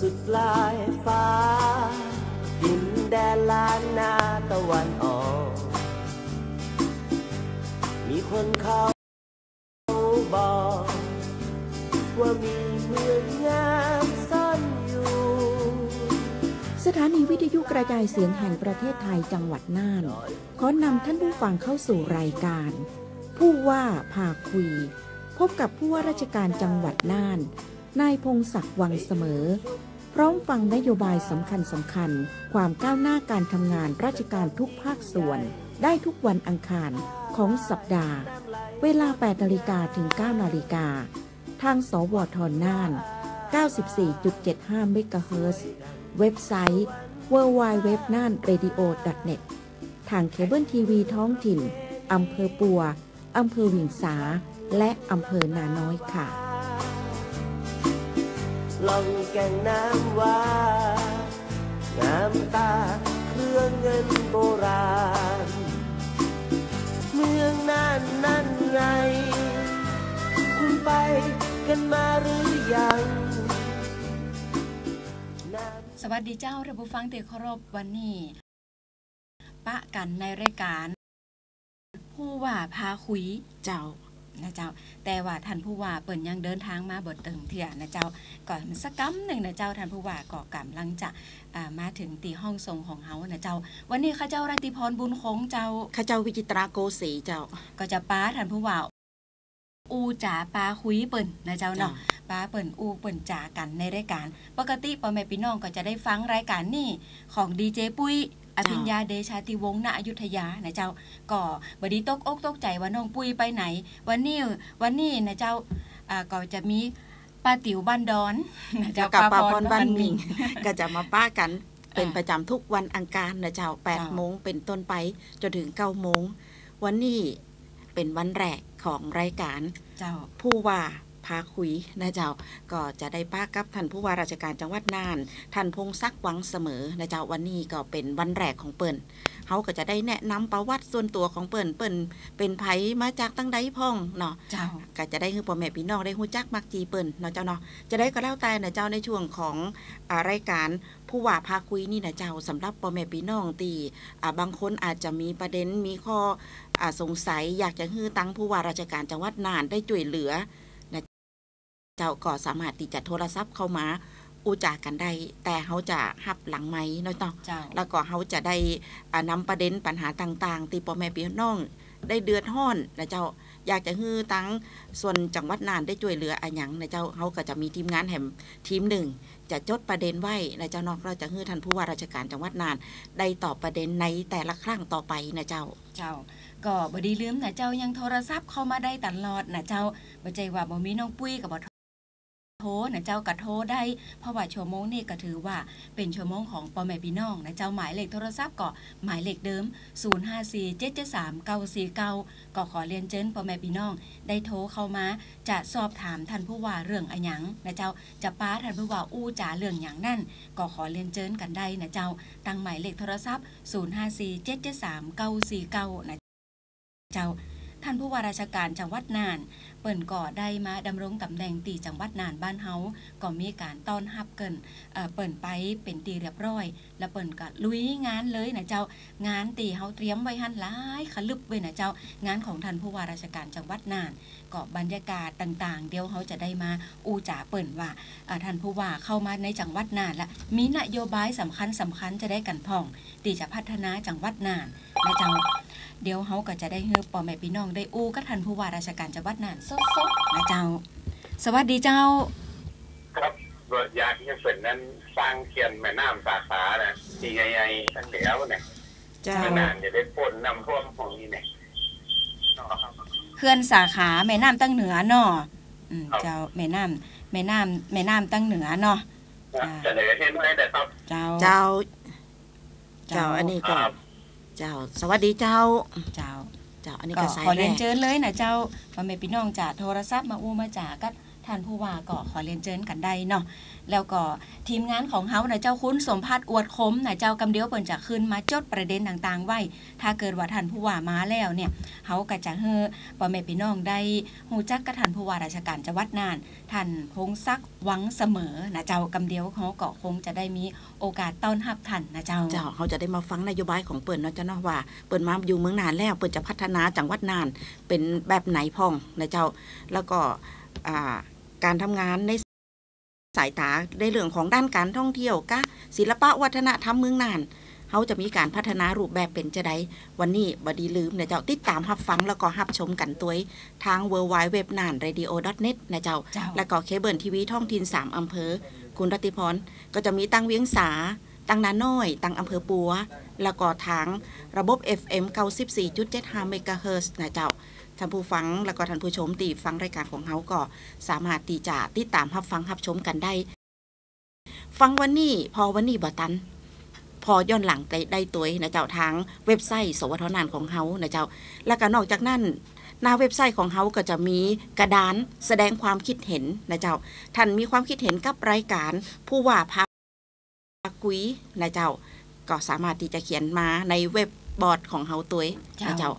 สุดปลายฟ้า ดินแดนล้านนาตะวันออก มีคนเขาบอก ว่ามีเมืองงามซ่อนอยู่ สถานีวิทยุกระจายเสียงแห่งประเทศไทยจังหวัดน่าน ขอนำท่านผู้ฟังเข้าสู่รายการ ผู้ว่าพาคุย พบกับผู้ว่าราชการจังหวัดน่านนายพงศักดิ์วังเสมอ พร้อมฟังนโยบายสำคัญสำคัญ ความก้าวหน้าการทำงานราชการทุกภาคส่วน ได้ทุกวันอังคารของสัปดาห์ เวลา 8 นาฬิกาถึง 9 นาฬิกา ทางสวทน่าน 94.75 เมกะเฮิรตซ์เว็บไซต์ www น่าน radio net ทางเคเบิลทีวีท้องถิ่น อำเภอปัว อำเภอหวิงสา และอำเภอนาน้อยค่ะ ล่องแก่งน้ำว่า น้ำตาเครื่องเงินโบราณ เมืองน่านนั่นไง คุณไปกันมาหรือยังสวัสดีเจ้าท่านผู้ฟังที่เคารพวันนี้ ปะกันในรายการ ผู้ว่าพาคุยเจ้า นะเจ้า แต่ว่าท่านผู้ว่าเปิ่นยังเดินทางมาบดเติงเถี่ยนะเจ้าก่อนสักกัมหนึ่งนะเจ้าท่านผู้ว่าก็กำลังจะอ่ามาถึงตีห้องทรงของเฮานะเจ้า วันนี้ข้าเจ้ารัติพรบุญคงเจ้าข้าเจ้าวิจิตราโกสีเจ้า ก็จะป้าท่านผู้ว่าอูจ๋าปาคุยเปิ่นนะเจ้าเนาะป้าเปิ่นอูเปิ่นจ่ากันในรายการ ปกติพ่อแม่พี่น้องก็จะได้ฟังรายการนี่ของดีเจปุ้ย อภิญญาเดชาติวงศ์ณอยุธยานะเจ้าก็บดีตกอกตกใจว่าน้องปุ้ยไปไหน วันนี้วันนี้นะเจ้าอ่าก็จะมีป้าติ๋วบ้านดอนนะเจ้ากับปาพรพบ้านมิงบ้ก็จะมาป้ากันเป็นอ่าประจำทุกวันอังคารนะเจ้าเจ้า8โมงเป็นต้นไปจนถึง9โมงวันนี้เป็นวันแรกของรายการเจ้าผู้ว่า พาคุยนะเจ้าก็จะได้ป้ากับท่านผู้ว่าราชการจังหวัดน่าน ท่านพงศักดิ์หวังเสมอนะเจ้าวันนี้ก็เป็นวันแรกของเปิ่นเขาก็จะได้แนะนำประวัติส่วนตัวของเปิ่นเปิ่นเป็นไผมาจากตั้งใดพ่องเนาะเจ้าก็จะได้คือพ่อแม่พี่น้องได้ฮู้จักมักจีเปิ่นเนาะเจ้าเนาะจะได้ก็แล้วแต่นะเจ้าในช่วงของอารายการผู้ว่าพาคุยนี่นะเจ้าสำหรับพ่อแม่พี่น้องตีอ่าบางคนอาจจะมีประเด็นมีข้ออ่าสงสัยอยากจะฮื้อตั้งผู้ว่าราชการจังหวัดน่านได้ช่วยเหลือนะ เจ้าก็สามารถที่จะโทรศัพท์เข้ามาอูจากันได้ แต่เขาจะหับหลังไม้เนาะเนาะเจ้าแล้วก็เขาจะได้อ่านำประเด็นปัญหาต่างๆ ที่พ่อแม่พี่น้องได้เดือดร้อนนะเจ้าอยากจะฮื้อตั้งส่วนจังหวัดน่านได้ช่วยเหลืออะหยังนะเจ้าเขาก็จะมีทีมงานแห่มทีมหนึ่ง จะจดประเด็นไว้นะเจ้านอกเราจะฮื้อท่านผู้ว่าราชการจังหวัดน่าน ได้ตอบประเด็นในแต่ละครั้งต่อไปนะเจ้าเจ้าก็บดีลืมนะเจ้ายังโทรศัพท์เข้ามาได้ตลอดนะเจ้าบ่ใจว่าบ่มีน้องปุ้ยกับบ่ โทรนะเจ้าก็โทรได้เพราะว่าชั่วโมงนี้ก็ถือว่าเป็นชั่วโมงของพ่อแม่พี่น้องนะเจ้าหมายเลขโทรศัพท์ก็หมายเลขเดิม 0547739949 ก็ขอเรียนเชิญพ่อแม่พี่น้อง ได้โทรเข้ามาจะสอบถามท่านผู้ว่าเรื่องอะหยังนะเจ้าจะป้าท่านผู้ว่าอู้จ๋าเรื่องหยังนั่นก็ขอเรียนเชิญกันได้นะเจ้าตั้งหมายเลขโทรศัพท์ 0547739949นะเจ้า ท่านผู้ว่าราชการจังหวัดน่าน เปิ่นก่อได้มาดำรงตำแหน่งตีจังหวัดน่านบ้านเฮาก็มีการต้อนรับเกินเปิ่นไปเป็นตีเรียบร้อย แล้วเปิ่นก็ลุยงานเลยนะเจ้างานตีเฮาเตรียมไว้หันหลายขลึบไว้นะเจ้างานของท่านผู้ว่าราชการจังหวัดน่านก็บรรยากาศต่างๆ เดี๋ยวเขาจะได้มาอูจ๋าเปิ่นว่าท่านผู้ว่าเข้ามาในจังหวัดน่านละมีนโยบายสำคัญสำคัญจะได้กันพ่องตีจะพัฒนาจังหวัดน่านนะเจ้าเดี๋ยวเขาก็จะได้เฮือปอแม่พี่น้องได้อู้กับท่านผู้ว่าราชการจังหวัดน่านสดๆนะเจ้า สวัสดีเจ้า ครับว่าอยากให้เป็นนั้นสร้างเขียนแม่น้ำสาขานะที่ใหญ่ๆทั้งเดียวเนี่ยเจ้า แม่น้ำจะได้พ่นน้ำท่วมของนี้เนี่ยเนาะครับ เขื่อนสาขาแม่น้ำตั้งเหนือเนาะอืมครับ เจ้าแม่น้ำแม่น้ำแม่น้ำตั้งเหนือเนาะอ่าจะได้เห็นไว้แต่ครับ เจ้าเจ้า เจ้าอันนี้คก็รับ เจ้า สวัสดีเจ้า เจ้า เจ้า อันนี้ก็ก็สายขอแรเรียนกเชิญเลยนะเจ้าพ่อแม่พี่น้องจะโทรศัพท์มาอู้มาจ่าก็ ท่านผู้ว่าก็ขอเรียนเชิญกันได้เนาะแล้วก็ทีมงานของเฮานะเจ้าคุณสมพัฒน์อวดคมนะเจ้ากำเดียวเปิ่นจะขึ้นมาจดประเด็นต่างๆ ไว้ ถ้าเกิดว่าท่านผู้ว่ามาแล้วเนี่ยเฮาก็จะเฮอพ่อแม่พี่น้องได้ฮู้จักกับท่านผู้ว่าราชการจังหวัดน่าน ท่านพงศักดิ์หวังเสมอนะเจ้ากำเดียวเขาก็คงจะได้มีโอกาสต้อนรับท่านนะเจ้าเจ้าเขาจะได้มาฟังนโยบายของเปิ่นเนาะเจ้าเนาะว่าเปิ่นมาอยู่เมืองนานแล้วเปิ่นจะพัฒนาจังหวัดนาน เป็นแบบไหนพ่องนะเจ้าแล้วก็อ่า การทำงานในสายตาในเรื่องของด้านการท่องเที่ยวกะศิลปะวัฒนธรรมเมืองนานเขาจะมีการพัฒนารูปแบบเป็นจะไดวันนี้บดีลืมนะเจ้าติดตามรับฟังแล้วก็รับชมกันตัวยทาง w w w n a n r a d i o net นะเจ้าเจ้าแล้วก็เคเบิลทีวีท้องถิ่น3อำเภอ คุณรัติพรก็จะมีตั้งเวียงสา ตั้งนาน้อย ตั้งอำเภอปัว แล้วก็ทางระบบ FM 94.75เมกะเฮิรตซ์นะเจ้า ท่านผู้ฟังแล้วก็ท่านผู้ชมตีฟังรายการของเฮาก็สามารถตีจะติดตามรับฟังรับชมกันได้ ฟังวันนี้พอวันนี้บ่ตัน พอย้อนหลังได้ได้ตัวนะเจ้าทางเว็บไซต์สวทนานของเฮานะเจ้า แล้วก็นอกจากนั้นหน้าเว็บไซต์ของเฮาก็จะมีกระดานแสดงความคิดเห็นนะเจ้า ท่านมีความคิดเห็นกับรายการผู้ว่าพาคุยนะเจ้า ก็สามารถที่จะเขียนมาในเว็บบอร์ดของเฮาตัวนะเจ้า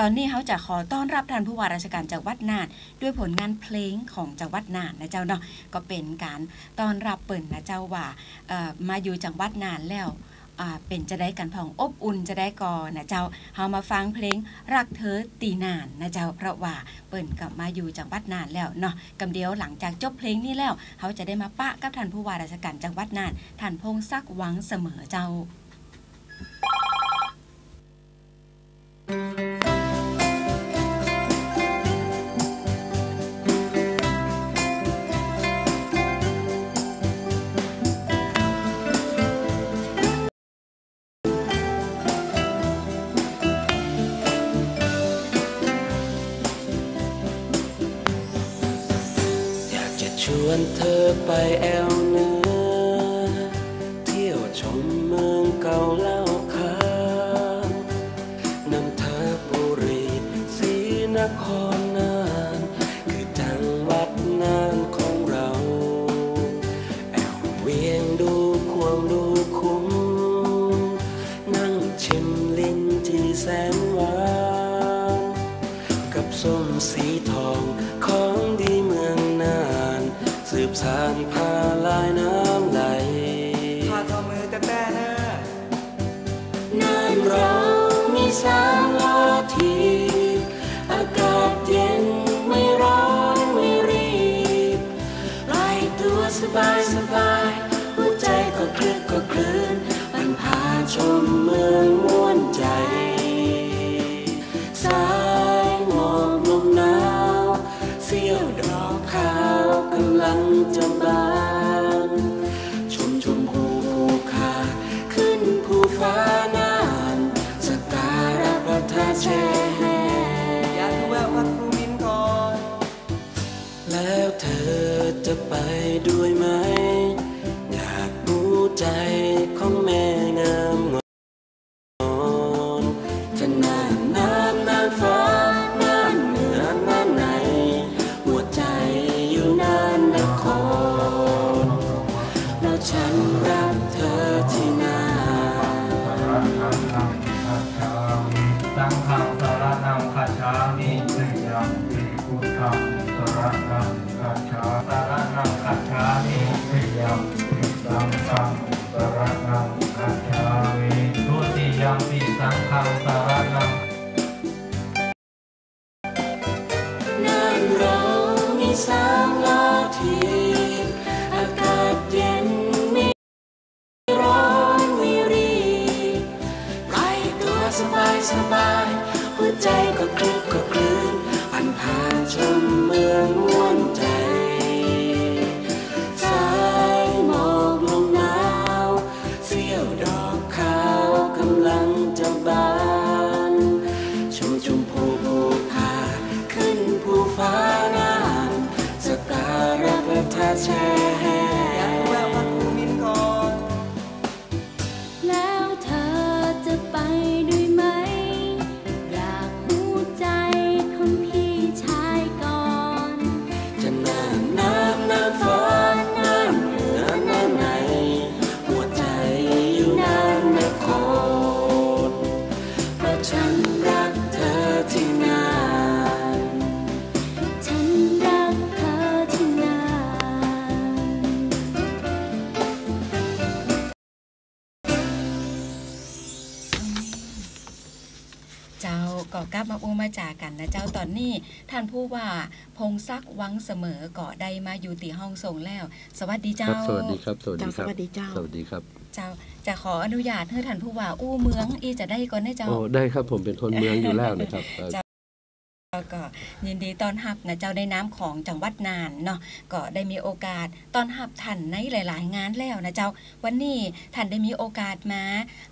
ตอนนี้เขาจะขอต้อนรับท่านผู้ว่าราชการจังหวัดน่าน ด้วยผลงานเพลงของจังหวัดน่านนะเจ้าเนาะก็เป็นการต้อนรับเปิ่นนะเจ้าว่ามาอยู่จังหวัดน่านแล้วเป็นจะได้กันพองอบอุ่นจะได้ก่อนนะเจ้าเฮามาฟังเพลงรักเธอตีนานนะเจ้าเพราะว่าเปิ่นกลับมาอยู่จังหวัดน่านแล้วเนาะกำเดียวหลังจากจบเพลงนี้แล้วเขาจะได้มาปะกับท่านผู้ว่าราชการจังหวัดน่านท่านพงศักดิ์หวังเสมอเจ้าอย ชวนเธอไปแอวเหนือ เที่ยวชมเมืองเก่าเล่าขานนันทบุรีศรีนครนานคือจังหวัดนานของเรา แอวเวียงดูควงดูคุ้ม นั่งชิมลิ้นจีแสนหวาน กับส้มสีทองของ สานพาลายน้ำไหลถ้าทอมือแต่แต่เนอนานเรามีสามลาทีอากาศเย็นไม่ร้อนไม่รีบปล่ตัวสบายสบายหัวใจก็คลึกก็คลื่นมันพาชมเมืองมวน ไปด้วยไหม อยากรู้ใจของแม่งามงอนจะนานนานนานฟ้านานเหนือนานไหน หัวใจอยู่นานนครแล้วฉันรักเธอที่นาสังฆังสารนังคัจฉามิสิยังปิพุทธังสา รนังคัจฉาสารนังคัจฉามิสิยังปิสังฆังสารนังคัจฉามิทุติยังปิสังฆังสารนังนานเรามีสามลาทีอากาศเย็นไม่ร้อนไม่รีบปล่อยตัวสบายสบายหัวใจก็คลึกก็คลื่นพันผ่านชม บมาอูมาจากันนะเจ้าตอนนี้ ท่านผู้ว่าพงศักดิ์วังเสมอก็ได้มาอยู่ตีห้องส่งแล้ว สวัสดีคเจ้ารับสวัสดีครับสวัสดีครับเจ้าสวัสดีเจ้าสวัสดีครับ เจ้าจะขออนุญาตให้ท่านผู้ว่าอู้เมืองอีจะได้ก่อนนะเจ้าโอ้ได้ครับผมเป็นคนเมืองอยู่แล้วนะครับเอ่อเจ้า ก็ยินดีต้อนรับนะเจ้าในน้ำของจังหวัดน่านเนาะก็ได้มีโอกาสต้อนรับท่านในหลาย ๆ งานแล้วนะเจ้า วันนี้ท่านได้มีโอกาสมา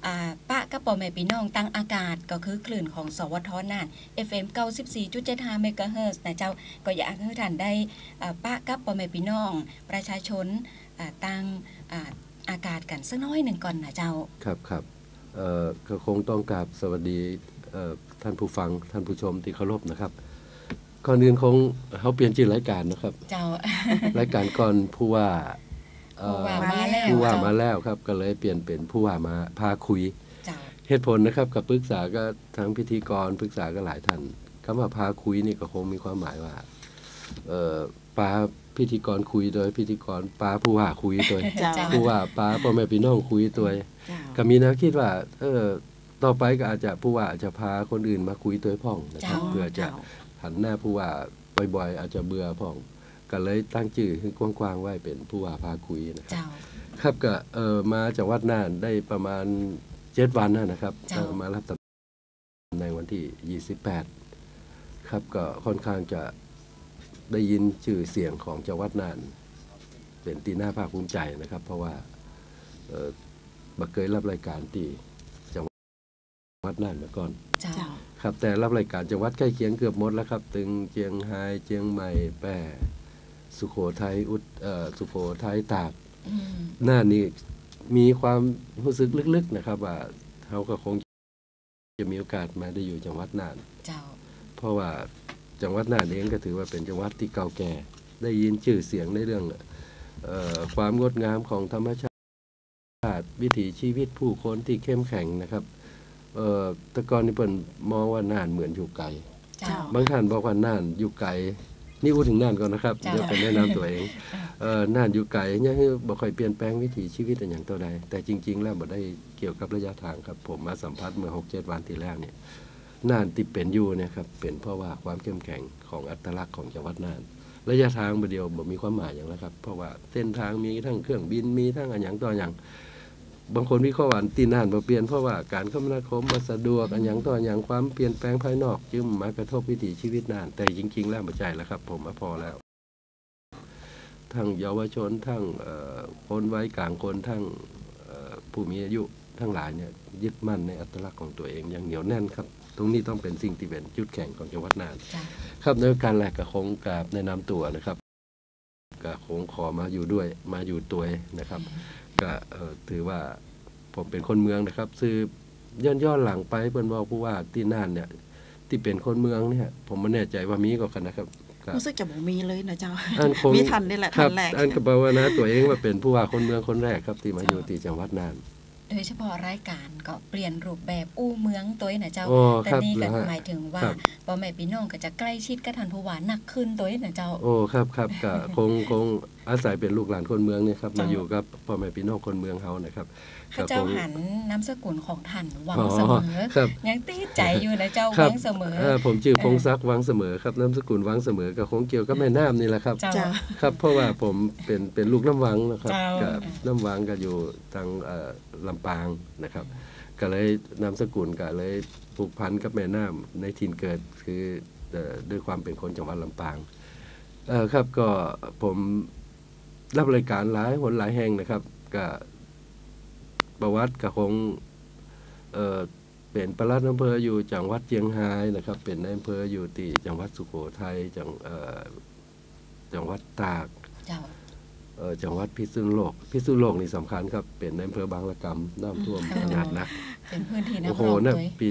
อ่าปะกับปอแม่พี่น้องตั้งอากาศก็คือคลื่นของสวทน่าน FM 94.75เมกะเฮิรตซ์นะเจ้าก็อยากให้ท่านได้อ่าปะกับปอแม่พี่น้อง ประชาชนอ่าตั้งอ่าอากาศกันสักน้อยหนึ่งก่อนนะเจ้าครับครับเอ่อก็คงต้องกราบสวัสดีเอ่อ ท่านผู้ฟังท่านผู้ชมที่เคารพนะครับ ก่อนอื่นคงเขาเปลี่ยนชื่อรายการนะครับ เจ้า รายการก่อนผู้ว่าเอ่อผู้ว่ามาแล้ว ผู้ว่าเจ้ามมาแล้วครับ ก็เลยเปลี่ยนเป็นผู้ว่ามาพาคุย เจ้า เหตุผลนะครับกับปรึกษาก็ทั้งพิธีกรปรึกษาก็หลายท่านคำว่าพาคุยนี่ก็คงมีความหมายว่าเอ่อปาพิธีกรคุยโดยพิธีกรปาผู้ว่าคุยโดย เจ้า ผู้ว่าปาพ่อแม่พี่น้องคุยตัว เจ้า ก็มีแนวคิดว่า เออ ต่อไปก็อาจจะผู้ว่าอาจจะพาคนอื่นมาคุยตัวพ่องนะครับเจ้าเพื่อจะหันหน้าผู้ว่าบ่อยๆอาจจะเบื่อพ่องก็เลยตั้งชื่อให้กว้างๆไว้เป็นผู้ว่าพาคุยนะครับเจ้าครับก็เออมาจากวัดน่านได้ประมาณเจ็ดวันนะนะครับเจ้าเอ่อมารับตำในวันที่ 28 ครับก็ค่อนข้างจะได้ยินชื่อเสียงของจังหวัดน่าน เป็นตีหน้าภาคภูมิใจนะครับ เพราะว่าเออบักเคยรับรายการที่จังห วัดน่านมาก่อนเจ้าเจ้า ครับแต่รับรายการจังหวัดใกล้เคียงเกือบหมดแล้วครับตึงเจียงไฮ้เจียงใหม่แปร่สุโขทัยอุดเอ่อสุโขทัยตากอืมหน้านี้มีความรู้สึกลึกๆนะครับ ว่าเขาก็คงจะมีโอกาสมาได้อยู่จังหวัดน่าน เจ้า เพราะว่าจังหวัดน่านเองก็ถือว่าเป็นจังหวัดที่เก่าแก่ ได้ยินชื่อเสียงในเรื่องเออความงดงามของธรรมชาติ วิถีชีวิตผู้คนที่เข้มแข็งนะครับ เอ่อแตะกอนนี่เปิ่นมองว่าน่านเหมือนอยู่ไกล เจ้า บางท่านบอกว่าน่านอยู่ไกล นี่พูดถึงน่านก่อนนะครับจ้ะ เดี๋ยวไปแนะนำตัวเองเอ่อน่านอยู่ไกลเนี่ยคือบ่ค่อยเปลี่ยนแปลงวิถีชีวิตอหย่างตัวใดแต่จริง ๆ แล้วบ่ได้เกี่ยวกับระยะทางครับ ผมมาสัมผัสเมื่อ 6 7 วันที่แล้วเนี่ยน่านที่เป็นอยู่เนี่ยครับเป็นเพราะว่าความเข้มแข็งของอัตลักษณ์ของจังหวัดน่าน ระยะทางบ่เดียวบ่มีความหมายอย่างแล้วครับ เพราะว่าเส้นทางมีทั้งเครื่องบินมีทั้งอันหยังต่ออย่าง บางคนวิเคราะห์ว่าตีนานบ่เปลี่ยนเพราะว่าการคมนาคมบ่สะดวกอันยังต่ออย่างความเปลี่ยนแปลงภายนอกจึงมากระทบวิถีชีวิตนาน แต่จริง ๆ แล้วบ่ใช่แล้วครับ ผมพอแล้วทั้งเยาวชนทั้งคนวัยกลางคนทั้งผู้มีอายุทั้งหลายเนี่ยยึดมั่นในอัตลักษณ์ของตัวเองอย่างเหนียวแน่นครับ ตรงนี้ต้องเป็นสิ่งที่เป็นจุดแข็งของจังหวัดน่านครับในการแรกก็คงกราบแนะนำตัวนะครับก็คงขอมาอยู่ด้วยมาอยู่ตัวนะครับ ก็เอ่อถือว่าผมเป็นคนเมืองนะครับ ซื้อย้อนย้อนหลังไปเปิ้นบอกผู้ว่าที่น่านเนี่ย ที่เป็นคนเมืองเนี่ย ผมไม่แน่ใจว่ามีก็กันนะครับก็รู้สึกจะบ่มีเลยนะเจ้าอันคงมีทันนี่แหละครัทับนแรกอันก็แปลว่านะตัวเองว่าเป็นผู้ว่าคนเมืองคนแรกครับ ที่มาอยู่ที่จังหวัดน่านโดยเฉพาะรายการก็เปลี่ยนรูปแบบอู้เมืองตัวนี้นะเจ้าโอ้แต่ครับนี่ก็เหรอฮะหมายถึงว่าครับพ่อแม่พี่น้องก็จะใกล้ชิดกับท่านผู้ว่าหนักขึ้นตัวนี้นะเจ้า โอ้ครับครับก็คงคงอาศัยเป็นลูกหลานคนเมืองเนี่ยครับจ้ะมาอยู่กับพ่อแม่พี่น้องคนเมืองเฮานะครับข้าก็เจ้าคงหันน้ำสกุลของท่านหวังอ๋อเสมอครับยังติดใจอยู่นะเจ้าหครัวับงเสมอเออผมชื่อเออพงศักดิ์วังเสมอครับนามสกุลวังเสมอก็คงเกี่ยวกับแม่น้ำนี่แหละครับเจ้าเจ้าครับเพราะว่าผมเป็นเป็นลูกน้ำวังนะครับเจ้ากับน้ำวังก็อยู่ทางเอ่อลำปางนะครับ ก็เลยนามสกุลก็เลยผูกพันกับแม่น้ำในถิ่นเกิดคือเอ่อด้วยความเป็นคนจังหวัดลำปางเออครับก็ผม รับรายการหลายหนหลายแห่งนะครับก็ประวัติก็คงเออเป็นประหลัดอำเภออยู่จังหวัดเชียงรายนะครับ เป็นนายอำเภออยู่ที่จังหวัดสุโขทัยจังเอ่อจังหวัดตากเจ้าเอ่อจังหวัดพิษณุโลกพิษณุโลกนี่สำคัญครับ เป็นในอำเภอบางละกำน้ำท่วมอืมขนาดหนักเป็นพื้นที่นักโอ้โหร้องนะด้วยปี